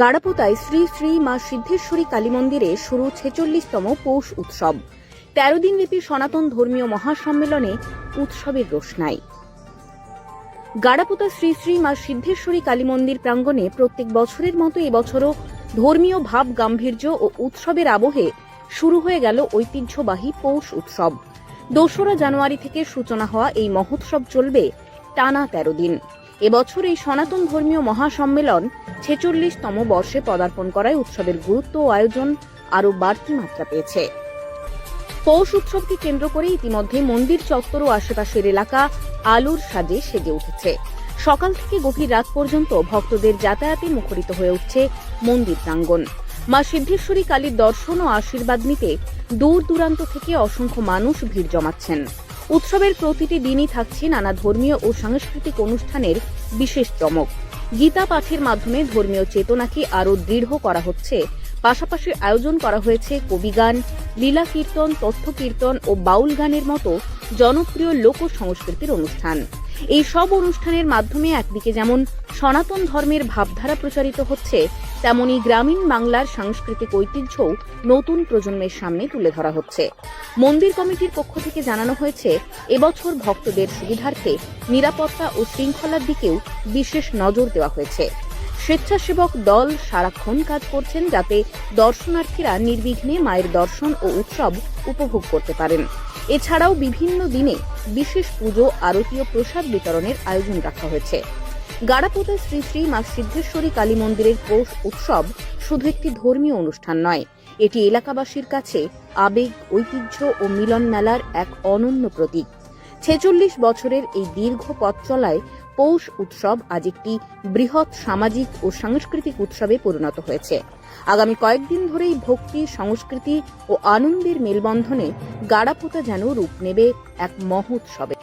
গাড়াপোতায় শ্রী শ্রী মা সিদ্ধেশ্বরী কালী মন্দিরে শুরু ছেচল্লিশতম পৌষ উৎসব। তেরো দিনব্যাপী সনাতন ধর্মীয় মহাসম্মেলনে উৎসবের রোশনাই। গাড়াপোতা শ্রী শ্রী মা সিদ্ধেশ্বরী কালী মন্দির প্রাঙ্গণে প্রত্যেক বছরের মতো এবছরও ধর্মীয় ভাব, গাম্ভীর্য ও উৎসবের আবহে শুরু হয়ে গেল ঐতিহ্যবাহী পৌষ উৎসব। দোসরা জানুয়ারি থেকে সূচনা হওয়া এই মহোৎসব চলবে টানা তেরো দিন। এবছর এই সনাতন ধর্মীয় মহাসম্মেলন ছেচল্লিশতম বর্ষে পদার্পণ করায় উৎসবের গুরুত্ব ও আয়োজন আরও বাড়তি মাত্রা পেয়েছে। পৌষ উৎসবকে কেন্দ্র করে ইতিমধ্যে মন্দির চত্বর ও আশেপাশের এলাকা আলোর সাজে সেজে উঠেছে। সকাল থেকে গভীর রাত পর্যন্ত ভক্তদের যাতায়াতে মুখরিত হয়ে উঠছে মন্দির প্রাঙ্গণ। মা সিদ্ধেশ্বরী কালীর দর্শন ও আশীর্বাদ নিতে দূর দূরান্ত থেকে অসংখ্য মানুষ ভিড় জমাচ্ছেন। উৎসবের প্রতিটি দিনই থাকছে নানা ধর্মীয় ও সাংস্কৃতিক অনুষ্ঠানের বিশেষ চমক। গীতা পাঠের মাধ্যমে ধর্মীয় চেতনাকে আরও দৃঢ় করা হচ্ছে। পাশাপাশি আয়োজন করা হয়েছে কবিগান, লীলা কীর্তন, তথ্য কীর্তন ও বাউল গানের মতো জনপ্রিয় লোক সংস্কৃতির অনুষ্ঠান। এই সব অনুষ্ঠানের মাধ্যমে একদিকে যেমন সনাতন ধর্মের ভাবধারা প্রচারিত হচ্ছে, তেমনি গ্রামীণ বাংলার সাংস্কৃতিক ঐতিহ্যও নতুন প্রজন্মের সামনে তুলে ধরা হচ্ছে। মন্দির কমিটির পক্ষ থেকে জানানো হয়েছে, এবছর ভক্তদের সুবিধার্থে নিরাপত্তা ও শৃঙ্খলার দিকেও বিশেষ নজর দেওয়া হয়েছে। স্বেচ্ছাসেবক দল সারাক্ষণ কাজ করছেন যাতে দর্শনার্থীরা নির্বিঘ্নে মায়ের দর্শন ও উৎসব উপভোগ করতে পারেন। এছাড়াও বিভিন্ন দিনে বিশেষ পুজো আরতি ও প্রসাদ বিতরণের আয়োজন রাখা হয়েছে। গাড়াপোতা শ্রী শ্রী মা সিদ্ধেশ্বরী কালী মন্দিরের পৌষ উৎসব শুধু একটি ধর্মীয় অনুষ্ঠান নয়, এটি এলাকাবাসীর কাছে আবেগ, ঐতিহ্য ও মিলন মেলার এক অনন্য প্রতীক। ছেচল্লিশ বছরের এই দীর্ঘ পথ চলায় পৌষ উৎসব আজ একটি বৃহৎ সামাজিক ও সাংস্কৃতিক উৎসবে পরিণত হয়েছে। আগামী কয়েকদিন ধরেই ভক্তি, সংস্কৃতি ও আনন্দের মেলবন্ধনে গাড়াপোতা যেন রূপ নেবে এক মহোৎসবে।